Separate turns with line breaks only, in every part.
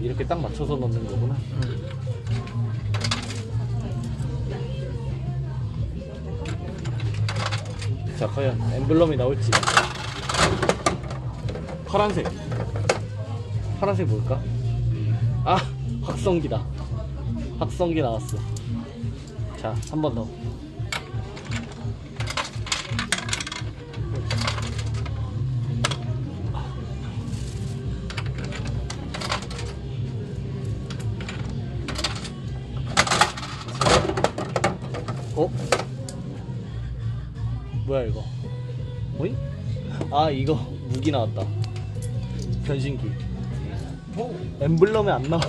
이렇게 딱 맞춰서 넣는 거구나. 자, 과연 엠블럼이 나올지. 파란색. 파란색 뭘까? 아, 확성기다. 확성기 나왔어. 자, 한 번 더. 어? 뭐야 이거? 어이? 아 이거 무기 나왔다. 변신기.
뭐
엠블럼에 안 나와.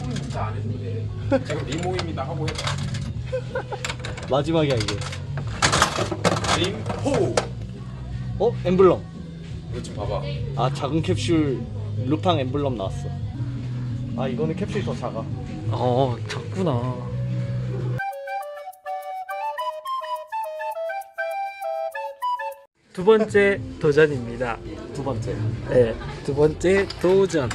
뽕 진짜 안 돼. 제가 리모입니다 하고 해봐.
마지막이야 이게.
림포.
어? 엠블럼.
이거 좀 봐봐.
아 작은 캡슐 루팡 엠블럼 나왔어. 아 이거는 캡슐이 더 작아.
어 작구나 두 번째 도전입니다
두 번째.
네, 두 번째 도전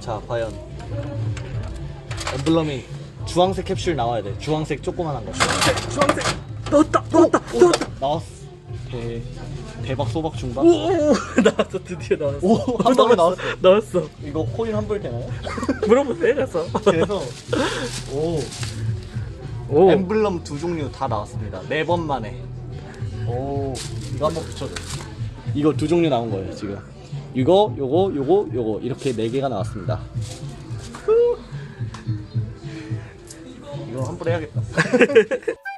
자 과연 엠블럼이 주황색 캡슐 나와야 돼. 주황색 조그만한 거.
주황색 넣었다 넣었다
오,
넣었다
나왔어. 대 대박 소박 중박.
오 나왔어 드디어 나왔어
오, 한 방에 나왔어.
나왔어
이거 코인 환불 되나요?
물어보세요 가서
그래서 오
오
엠블럼 두 종류 다 나왔습니다. 네 번 만에. 오 이거 한번 붙여줘. 이거 두 종류 나온 거예요 지금. 이거 요거 요거 요거 이렇게 네 개가 나왔습니다. 후. 이거 환불해야겠다.